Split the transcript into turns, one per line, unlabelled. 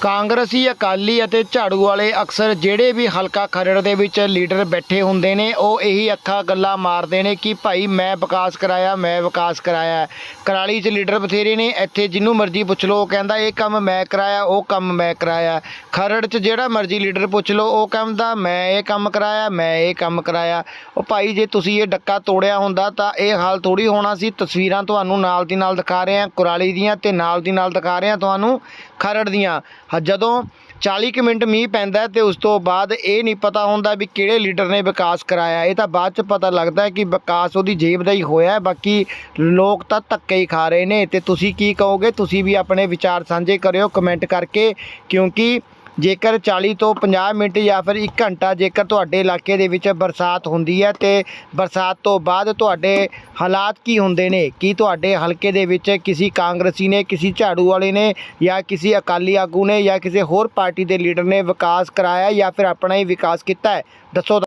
ਕਾਂਗਰਸੀ, ਅਕਾਲੀ ਅਤੇ ਝਾੜੂ ਵਾਲੇ ਅਕਸਰ ਜਿਹੜੇ ਵੀ ਹਲਕਾ ਖਰੜ ਦੇ ਵਿੱਚ ਲੀਡਰ ਬੈਠੇ ਹੁੰਦੇ ਨੇ, ਉਹ ਇਹੀ ਅੱਖਾਂ ਗੱਲਾਂ ਮਾਰਦੇ ਨੇ ਕਿ ਭਾਈ ਮੈਂ ਵਿਕਾਸ ਕਰਾਇਆ, ਮੈਂ ਵਿਕਾਸ ਕਰਾਇਆ। ਕਰਾਲੀ 'ਚ ਲੀਡਰ ਬਥੇਰੇ ਨੇ, ਇੱਥੇ ਜਿਹਨੂੰ ਮਰਜ਼ੀ ਪੁੱਛ ਲਓ, ਉਹ ਕਹਿੰਦਾ, ਇਹ ਕੰਮ ਮੈਂ ਕਰਾਇਆ, ਉਹ ਕੰਮ ਮੈਂ ਕਰਾਇਆ। ਖਰੜ 'ਚ ਜਿਹੜਾ ਮਰਜ਼ੀ ਲੀਡਰ ਪੁੱਛ ਲਓ, ਉਹ ਕਹਿੰਦਾ, ਮੈਂ ਇਹ ਕੰਮ ਕਰਾਇਆ, ਮੈਂ ਇਹ ਕੰਮ ਕਰਾਇਆ। ਉਹ ਭਾਈ, ਜੇ ਤੁਸੀਂ ਇਹ ਡੱਕਾ ਤੋੜਿਆ ਹੁੰਦਾ ਤਾਂ ਇਹ ਹਾਲ ਥੋੜੀ ਹੋਣਾ ਸੀ। ਤਸਵੀਰਾਂ ਤੁਹਾਨੂੰ ਨਾਲ ਦੀ ਨਾਲ ਦਿਖਾ ਰਹੇ ਹਾਂ ਕੁਰਾਲੀ ਦੀਆਂ ਤੇ ਨਾਲ ਦੀ ਨਾਲ ਦਿਖਾ ਰਹੇ ਹਾਂ ਤੁਹਾਨੂੰ ਖਰੜ ਦੀਆਂ। ਜਦੋਂ 40 ਕੁ ਮਿੰਟ ਮੀਂਹ ਪੈਂਦਾ ਹੈ ਤੇ ਉਸ ਤੋਂ ਬਾਅਦ ਇਹ ਨਹੀਂ ਪਤਾ ਹੁੰਦਾ ਵੀ ਕਿਹੜੇ ਲੀਡਰ ਨੇ ਵਿਕਾਸ ਕਰਾਇਆ। ਇਹ ਤਾਂ ਬਾਅਦ ਚ ਪਤਾ ਲੱਗਦਾ ਕਿ ਵਿਕਾਸ ਉਹਦੀ ਜੇਬ ਦਾ ਹੀ ਹੋਇਆ ਬਾਕੀ ਲੋਕ ਤਾਂ ਧੱਕੇ ਹੀ ਖਾ ਰਹੇ ਨੇ। ਤੇ ਤੁਸੀਂ ਕੀ ਕਹੋਗੇ? ਤੁਸੀਂ ਵੀ ਆਪਣੇ ਵਿਚਾਰ ਸਾਂਝੇ ਕਰਿਓ, ਕਮੈਂਟ ਕਰਕੇ, ਕਿਉਂਕਿ ਜੇਕਰ 40 ਤੋਂ 50 ਮਿੰਟ ਜਾਂ ਫਿਰ 1 ਘੰਟਾ ਜੇਕਰ ਤੁਹਾਡੇ ਇਲਾਕੇ ਦੇ ਵਿੱਚ ਬਰਸਾਤ ਹੁੰਦੀ ਹੈ ਤੇ ਬਰਸਾਤ ਤੋਂ ਬਾਅਦ ਤੁਹਾਡੇ ਹਾਲਾਤ ਕੀ ਹੁੰਦੇ ਨੇ? ਕੀ ਤੁਹਾਡੇ ਹਲਕੇ ਦੇ ਵਿੱਚ ਕਿਸੇ ਕਾਂਗਰਸੀ ਨੇ, ਕਿਸੇ ਝਾੜੂ ਵਾਲੇ ਨੇ ਜਾਂ ਕਿਸੇ ਅਕਾਲੀ ਆਗੂ ਨੇ ਜਾਂ ਕਿਸੇ ਹੋਰ ਪਾਰਟੀ ਦੇ ਲੀਡਰ ਨੇ ਵਿਕਾਸ ਕਰਾਇਆ ਜਾਂ ਫਿਰ ਆਪਣਾ ਹੀ ਵਿਕਾਸ ਕੀਤਾ ਹੈ? ਦੱਸੋ